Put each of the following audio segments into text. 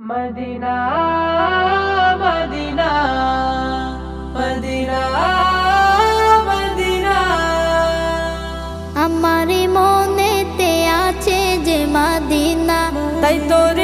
Medina Medina Medina Medina. আমারি মনেতে আছে যে মাদিনা। তাই তোরে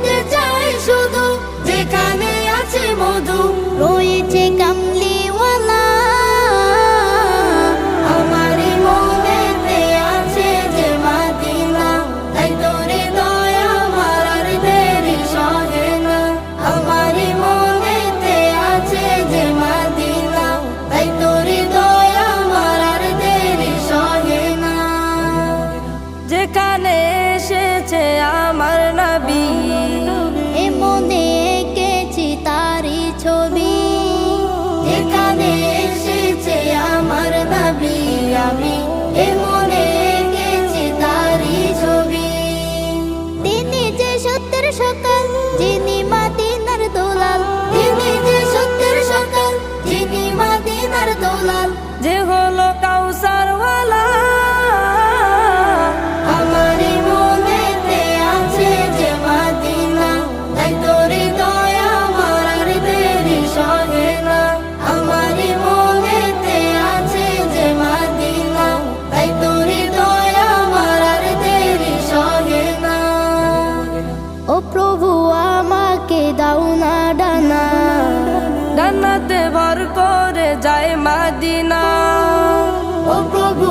যেতে চাই শুধু যেখানে আছে মধু। রয়েছে কামলিওয়ালা। আমারি মনেতে আছে যে মাদিনা তাই তোরে দয়া আমার আর দেরি সহে না। আমারি মনেতে আছে যে মাদিনা তাই তোরে দয়া আমার আর দেরি সহে না। যেখানে এসেছে আমার নবী প্রভু আমাকে দাও না ডানা। ডানাতে ভর করে যায় মাদিনা। ও প্রভু